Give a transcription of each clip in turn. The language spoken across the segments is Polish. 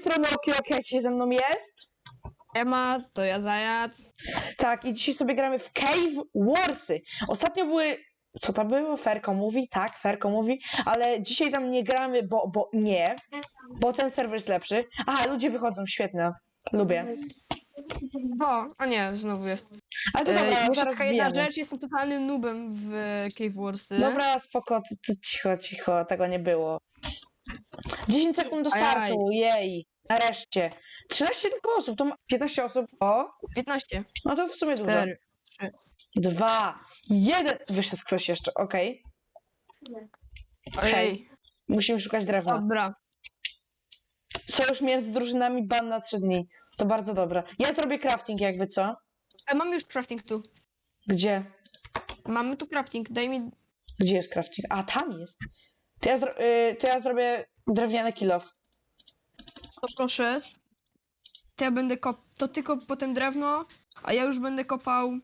tej strony Oki jak dzisiaj ze mną jest. Ema, to ja zajac. Tak, i dzisiaj sobie gramy w Cave Warsy. Ostatnio były. Co to było? Ferko mówi? Tak, Ferko mówi, ale dzisiaj tam nie gramy, bo, bo nie, bo ten serwer jest lepszy. Aha, ludzie wychodzą, świetne. Lubię. O, a nie, znowu jest. Ale to E, dobra, zaraz taka jedna rzecz, jestem totalnym noobem w Cave Warsy. Dobra, spoko, cicho, cicho, tego nie było. 10 sekund do startu, jej. Nareszcie. 13 tylko osób, to ma 15 osób. O, 15. no to w sumie dużo. 4. Dwa, jeden. Wyszedł ktoś jeszcze, okej. Ojej. Musimy szukać drewna. Dobra. Sojusz między drużynami, ban na 3 dni. To bardzo dobre. Ja zrobię crafting jakby, co? E, mamy już crafting tu. Gdzie? Mamy tu crafting. Daj mi. Gdzie jest crafting? A, tam jest. To ja, zro- y, to ja zrobię drewniany kill off. To proszę. To ja będę kop. To tylko potem drewno, a ja już będę kopał.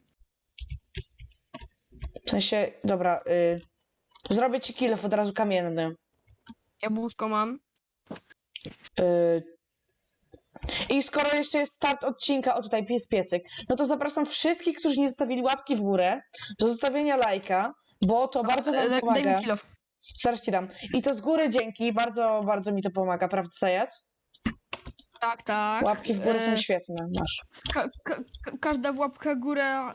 W sensie, dobra, y, zrobię ci kill off od razu kamienny. Jabłuszko mam. Y, I skoro jeszcze jest start odcinka, o tutaj pies piecyk, no to zapraszam wszystkich, którzy nie zostawili łapki w górę, do zostawienia lajka, bo to bardzo E, wam daj, daj pomaga. mi kill off. Zaraz ci dam. I to z góry dzięki, bardzo, bardzo mi to pomaga, prawda, Sajac? Tak, tak. Łapki w górę są E, świetne, masz. Ka ka ka każda łapka w górę e,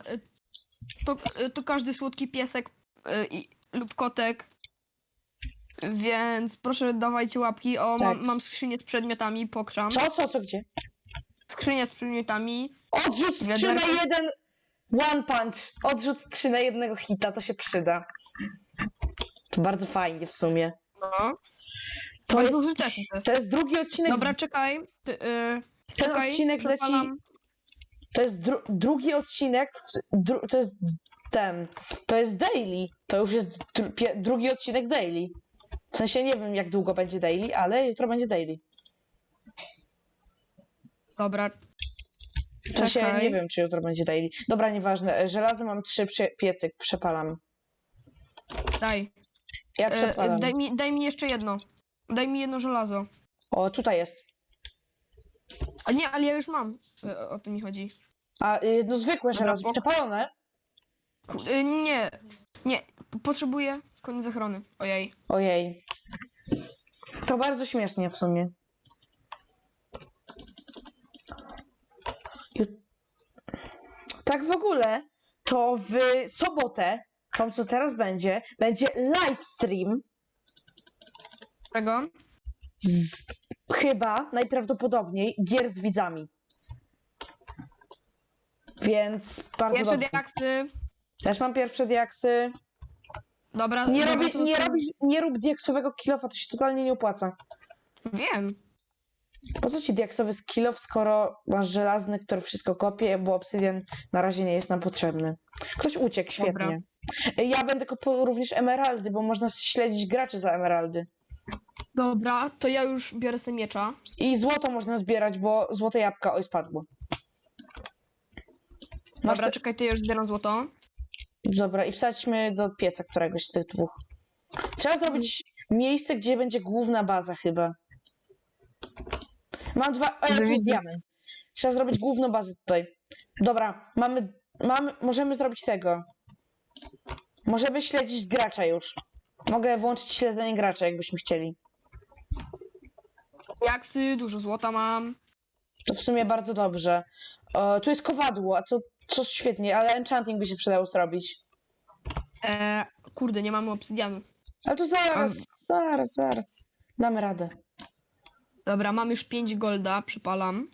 to, e, to każdy słodki piesek e, i, lub kotek. Więc proszę dawajcie łapki. O, Tak. mam, mam skrzynię z przedmiotami, pokrzam. Co, co, co, gdzie? Skrzynię z przedmiotami. Odrzut 3 na Wiaderko. 1, one punch. Odrzut 3 na jednego hita, to się przyda. To bardzo fajnie w sumie. No. To jest, jest. to jest drugi odcinek. Dobra, z- czekaj. Ty, e, ten czekaj, odcinek leci. przepalam. To jest dru, drugi odcinek. w- Dru, to jest ten. To jest daily. To już jest dru, pie, drugi odcinek daily. W sensie nie wiem, jak długo będzie daily, ale jutro będzie daily. Dobra. W sensie Czekaj. nie wiem, czy jutro będzie daily. Dobra, nieważne. Żelazo mam trzy przy, piecyk, przepalam. Daj. Ja E, przepalam. e, daj, mi, daj mi jeszcze jedno. Daj mi jedno żelazo. O, tutaj jest. A nie, ale ja już mam. E, o to mi chodzi. A y, no zwykłe Dobra, żelazo, bok. przepalone? Ku- e, nie. Nie. Potrzebuję koniec ochrony. Ojej. Ojej. To bardzo śmiesznie w sumie. Ju- Tak w ogóle, to w sobotę, tą co teraz będzie, będzie live stream Czego? z, chyba najprawdopodobniej gier z widzami. Więc bardzo Pierwsze dobrze. diaksy. Też mam pierwsze diaksy. Dobra, Nie, dobra, robi, to nie, są- robisz, nie rób diaksowego kilofa, to się totalnie nie opłaca. Wiem. Po co ci diaksowy skillow, skoro masz żelazny, który wszystko kopie, bo obsydian na razie nie jest nam potrzebny. Ktoś uciekł, świetnie. Ja będę kopał również emeraldy, bo można śledzić graczy za emeraldy. Dobra, to ja już biorę sobie miecza. I złoto można zbierać, bo złote jabłka, oj, spadło. Masz Dobra, te... czekaj, ja już zbieram złoto. Dobra, i wsadźmy do pieca któregoś z tych dwóch. Trzeba zrobić miejsce, gdzie będzie główna baza chyba. Mam dwa... O, tu jest widzę. diament. Trzeba zrobić główną bazę tutaj. Dobra, mamy... mamy... Możemy zrobić tego. Możemy śledzić gracza już. Mogę włączyć śledzenie gracza, jakbyśmy chcieli. Diaksy, dużo złota mam. To w sumie bardzo dobrze. O, tu jest kowadło, a to, to świetnie, ale enchanting by się przydało zrobić. E, kurde, nie mamy obsydianu. Ale to zaraz, zaraz, zaraz. Damy radę. Dobra, mam już 5 golda, przypalam.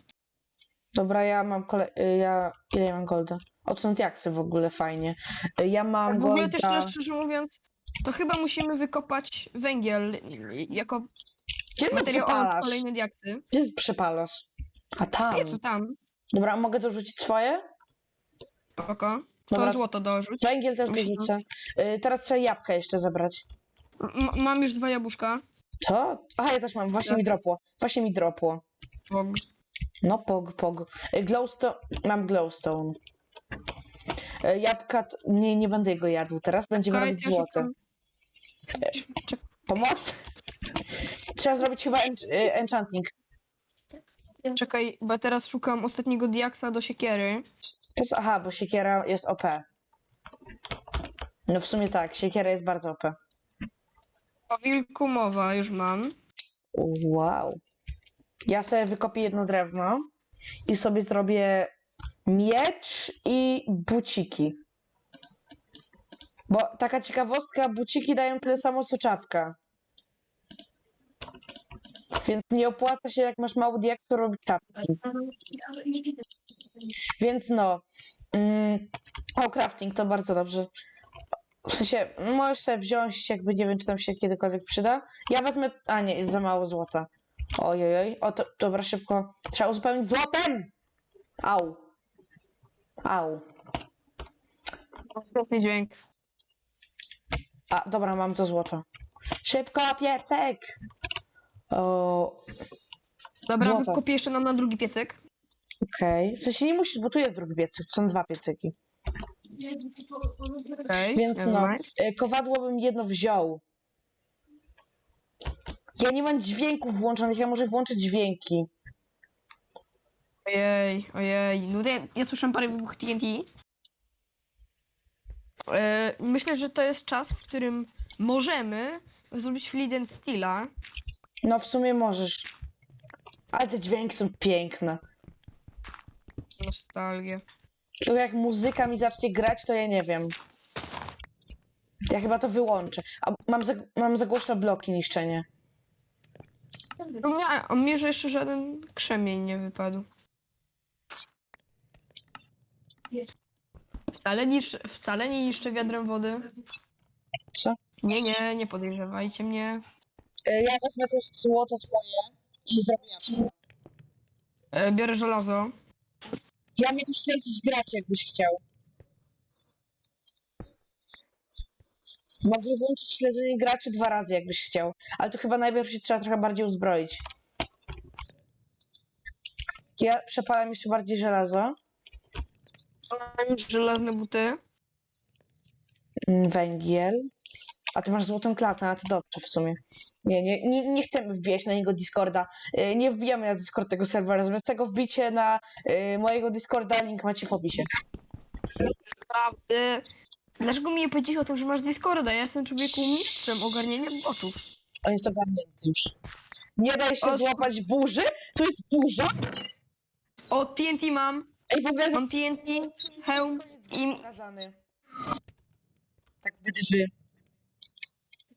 Dobra, ja mam kole... y, ja... Ile ja mam golda? Odtąd jaksy w ogóle fajnie. Ja mam W ogóle golda... też szczerze, mówiąc, to chyba musimy wykopać węgiel jako Gdzie ty materiał od przepalasz? kolejne diaksy. Gdzie ty przepalasz? A tam. Piecu tam, Dobra, a mogę dorzucić swoje? spoko. To Dobra. złoto dorzuć. Węgiel też Myślę. dorzucę. Y, teraz trzeba jabłka jeszcze zebrać. M mam już dwa jabłuszka. To? Aha, ja też mam. Właśnie mi dropło. Właśnie mi dropło. Bog. No, pog, pog. Y, Glowstone... Mam glowstone. Y, Jabłka... t- Nie, nie będę jego jadł. Teraz będziemy Czekaj, robić ja złote. Czek- Pomoc? Trzeba zrobić chyba ench y, enchanting. Czekaj, bo ja teraz szukam ostatniego diaksa do siekiery. Aha, bo siekiera jest OP. No w sumie tak, siekiera jest bardzo OP. O wilku mowa już mam. Wow. Ja sobie wykopię jedno drewno i sobie zrobię miecz i buciki. Bo taka ciekawostka, buciki dają tyle samo co czapka. Więc nie opłaca się, jak masz mało diak, to robić czapki. Więc no. Mm, o, crafting to bardzo dobrze. W sensie, możesz sobie wziąć, jakby nie wiem, czy tam się kiedykolwiek przyda. Ja wezmę. A nie, jest za mało złota. Ojojoj. O, to, dobra, szybko. Trzeba uzupełnić złotem! Au. Au. Świetny dźwięk. A, dobra, mam to złoto. Szybko, piecek! O, Dobra, Złoto. wykopię jeszcze nam na drugi piecyk. okej. W sensie nie musisz, bo tu jest drugi piecyk. Są dwa piecyki. Okej, Więc never no, mind. e, kowadło bym jedno wziął. Ja nie mam dźwięków włączonych, ja może włączyć dźwięki. Ojej, ojej. No to ja, ja słyszę parę wybuchów TNT. E, myślę, że to jest czas, w którym możemy zrobić Fleet and Steela. No w sumie możesz. Ale te dźwięki są piękne. Nostalgię. Tylko jak muzyka mi zacznie grać, to ja nie wiem. Ja chyba to wyłączę. A mam za, mam za głośno bloki niszczenie. No nie, a mnie, że jeszcze żaden krzemień nie wypadł. Wcale, niszcz, wcale nie niszczę wiadrem wody. Co? Nie, nie, nie podejrzewajcie mnie. E, Ja wezmę to złoto twoje i zrobię. E, biorę żelazo. Ja mogę śledzić graczy, jakbyś chciał. Mogę włączyć śledzenie graczy dwa razy, jakbyś chciał. Ale to chyba najpierw się trzeba trochę bardziej uzbroić. Ja przepalam jeszcze bardziej żelazo. Mam już żelazne buty. Mm, Węgiel. A ty masz złotą klatę, a to dobrze w sumie. Nie, nie, nie, nie chcemy wbijać na niego Discorda. Y, Nie wbijamy na Discord tego serwera. Zamiast tego wbicie na y, mojego Discorda, link macie w opisie. Prawdy. Dlaczego mi nie powiedzieć o tym, że masz Discorda? Ja jestem człowieku mistrzem ogarniania botów. On jest ogarnięty już. Nie daj się O, złapać burzy. Tu jest burza. O, TNT mam. Ej, w ogóle Mam TNT, hełm i... pokazany. Tak, wy.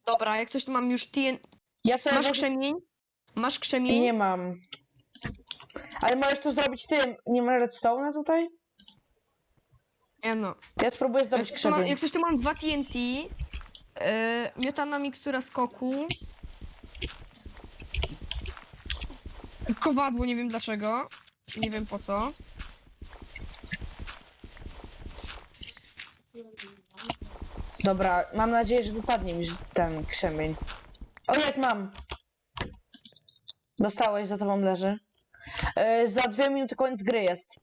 Dobra, jak coś to mam już TNT. Ja sobie Masz krzemień? Masz krzemień? Nie mam. Ale możesz to zrobić tym. Nie ma redstone'a tutaj? Nie no. Ja spróbuję Jak zdobyć coś, to mam, krzewień. jak coś to mam dwa TNT. Yy, miotana mikstura skoku. Kowadło, nie wiem dlaczego. Nie wiem po co. Dobra, mam nadzieję, że wypadnie mi ten krzemień. O jest, mam. Dostałeś, za tobą leży. Yy, za dwie minuty koniec gry jest.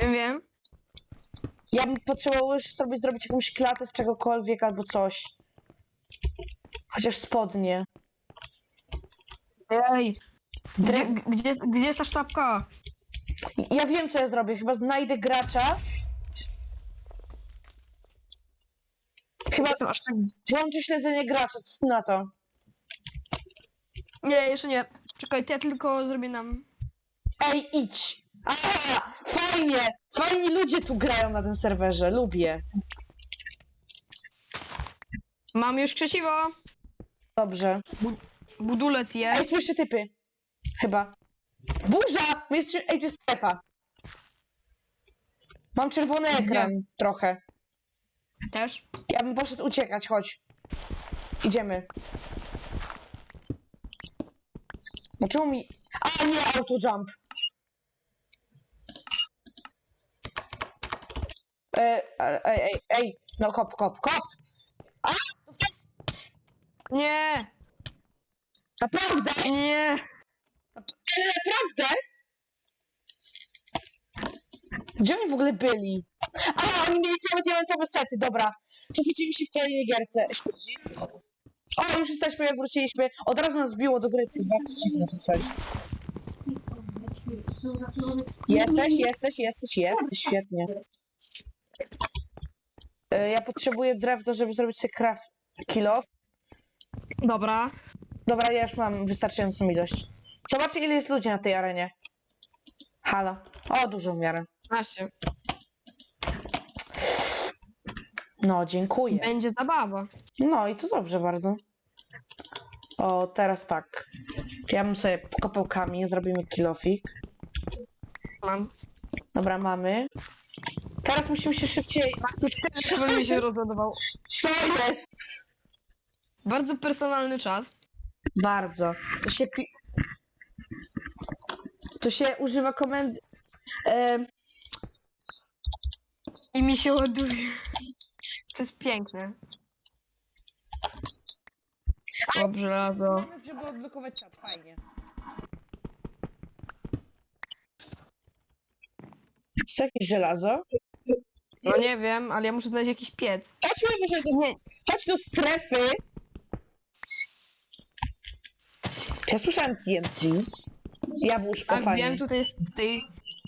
Wiem, wiem. Ja bym potrzebował już sobie zrobić jakąś klatę z czegokolwiek albo coś. Chociaż spodnie. Ej. Gdzie, gdzie, gdzie jest ta sztabka? Ja wiem, co ja zrobię. Chyba znajdę gracza. Chyba Jestem aż tak... włączę śledzenie gracza. Co na to? Nie, jeszcze nie. Czekaj, to ja tylko zrobię nam... Ej, idź! Aha! Fajnie! Fajni ludzie tu grają na tym serwerze. Lubię. Mam już krzesiwo! Dobrze. Budulec Ej, jest. słyszę typy. Chyba. Burza! My jesteśmy... Ej, to jest strefa. Mam czerwony ekran. Trochę. Też. Ja bym poszedł uciekać, chodź. Idziemy. No czemu mi... A nie, auto jump. Ej, ej, ej, ej, no kop, kop, kop! Nie! Naprawdę? Nie! Naprawdę? Gdzie oni w ogóle byli? A, oni mieli całe diamentowe sety, dobra. To widzimy się w kolejnej gierce. O, już jesteśmy, jak wróciliśmy. Od razu nas zbiło do gry, to jest bardzo dziwne w zasadzie. Jesteś, jesteś, jesteś, jesteś, świetnie. E, Ja potrzebuję drewno, żeby zrobić sobie craft kilo. Dobra. Dobra, ja już mam wystarczającą ilość. Zobaczcie, ile jest ludzi na tej arenie. Halo. O, dużo w miarę. 15. No, dziękuję. Będzie zabawa. No i to dobrze bardzo. O, teraz tak. Ja bym sobie kopał kamień, zrobimy kilofik. Mam. Dobra, mamy. Teraz musimy się szybciej... Żeby mi się rozładował. Co jest? Bardzo personalny czas. Bardzo. To się... pi- To się używa komendy... E, I mi się ładuje. To jest piękne. Dobrze, Lazo. żeby odblokować czat, fajnie. Czy jakieś żelazo? No nie wiem, ale ja muszę znaleźć jakiś piec. Chodźmy może do, Nie, chodź do strefy. Czy ja słyszałem TNT? Jabłuszko, a fajnie. wiem, tutaj jest tej,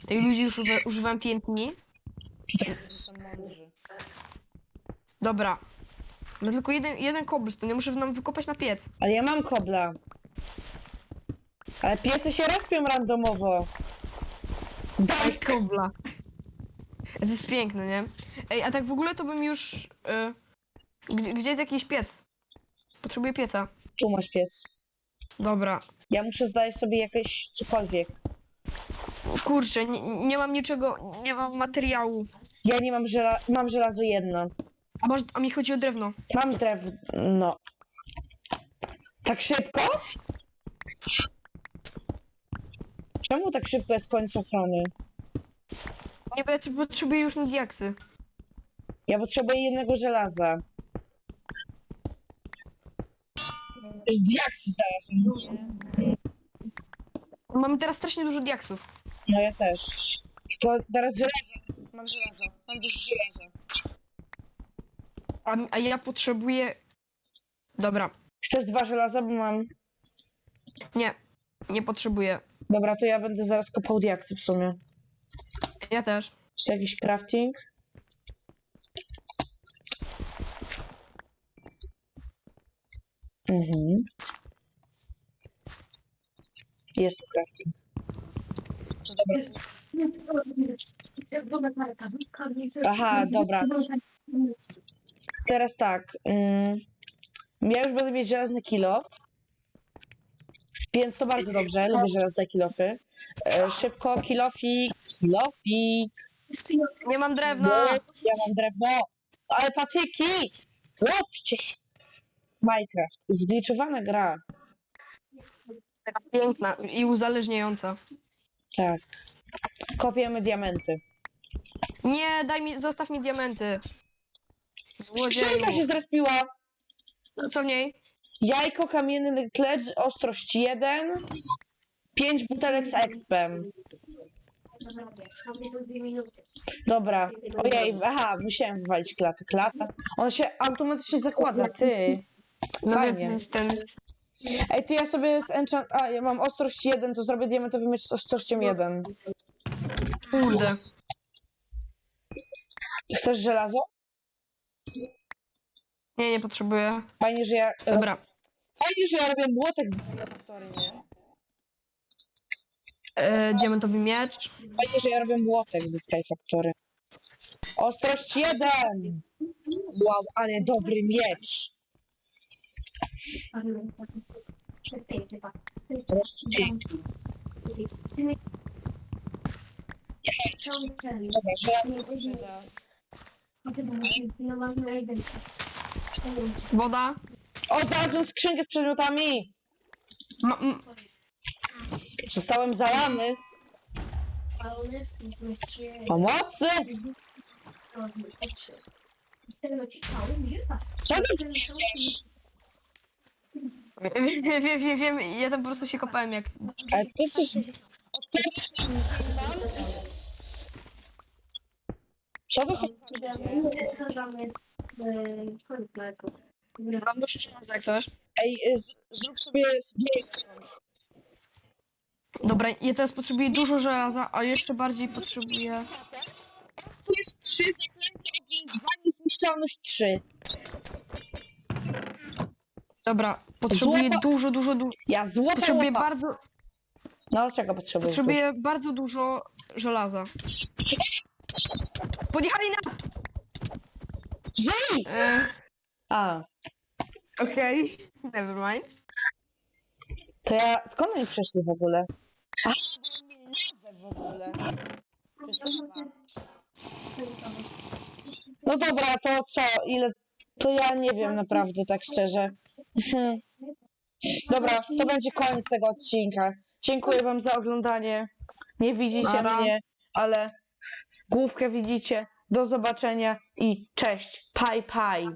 tej ludzi już uży, używam TNT. Są mądrzy. Dobra. No tylko jeden, jeden cobblestone, ja muszę nam wykopać na piec. Ale ja mam kobla. Ale piece się respią randomowo. Daj Daj kobla. To jest piękne, nie? Ej, a tak w ogóle to bym już... Y, gdzie, gdzie jest jakiś piec? Potrzebuję pieca. tu masz piec. Dobra. Ja muszę znaleźć sobie jakieś cokolwiek. Kurczę, nie, nie mam niczego, nie mam materiału. Ja nie mam żela... mam żelazo jedno. A, może, a mi chodzi o drewno. Mam drewno. Tak szybko? Czemu tak szybko jest ochrony? Nie, bo ja potrzebuję już na diaksy. Ja potrzebuję jednego żelaza. Diaks znalazłem. Mamy teraz strasznie dużo diaksów. No ja też. Tylko teraz żelazo. Mam żelazo. Mam dużo żelaza. A, a ja potrzebuję... Dobra. Chcesz dwa żelaza, bo mam... Nie, nie potrzebuję. Dobra, to ja będę zaraz kopał diaksy w sumie. Ja też. Czy jakiś crafting? Mhm. Jest tu crafting. Aha, dobra. Teraz tak. ym, ja już będę mieć żelazny kilo. Więc to bardzo dobrze. Lubię żelazne kilofy. E, szybko, kilofi. Kilofi. Nie mam drewna! Ja mam drewno. Ale patyki! Łopcie się. Minecraft. Zgliczowana gra. Taka piękna i uzależniająca. Tak. Kopiemy diamenty. Nie, daj mi, zostaw mi diamenty. Skrzynka się Złodzieju. zrespiła. Co w niej? Jajko, kamienny klecz, ostrość 1. 5 butelek z expem. Dobra. Ojej, aha, musiałem wywalić klatę. Klata. On się automatycznie zakłada, ty. No Fajnie. ten... Ej, to ja sobie z enchant... A, ja mam ostrość 1, to zrobię diamentowy miecz z ostrością 1. Kurde. Chcesz żelazo? Nie, nie potrzebuję. Fajnie, że ja... Dobra. Fajnie, że ja robię młotek z faktory, nie? E, diamentowy miecz. Fajnie, że ja robię młotek ze Sky Factory. Ostrość 1! Wow, ale dobry miecz! Dzięki. Dobra. Woda. O, znalazłem skrzynkę z przedmiotami! Ma, m, Zostałem zalany. Pomocy! Co ty chcesz? Wiem, wiem, wiem, wiem, ja tam po prostu się kopałem jak... Ale ty coś... Nam Co wy? Mam dużo szans jak coś. Ej, y, z- zrób sobie. Dobra, ja teraz potrzebuję dużo żelaza, a jeszcze bardziej potrzebuję... Tu jest 3, zaklęcie ogień 2, niezniszczalność 3. Dobra, potrzebuję Złoto- dużo, dużo, dużo... Ja złota Potrzebuję łapa. bardzo... No, czego potrzebujesz? Potrzebuję bardzo dużo żelaza. Podjechali nas! Żyj! E, A, Okej, never mind. to ja... Skąd oni przeszli w ogóle? A, w ogóle. No dobra, to co? Ile... To ja nie wiem naprawdę, tak szczerze. Mhm. Dobra, to będzie koniec tego odcinka. Dziękuję wam za oglądanie. Nie widzicie mnie, ale główkę widzicie. Do zobaczenia i cześć. Paj, paj.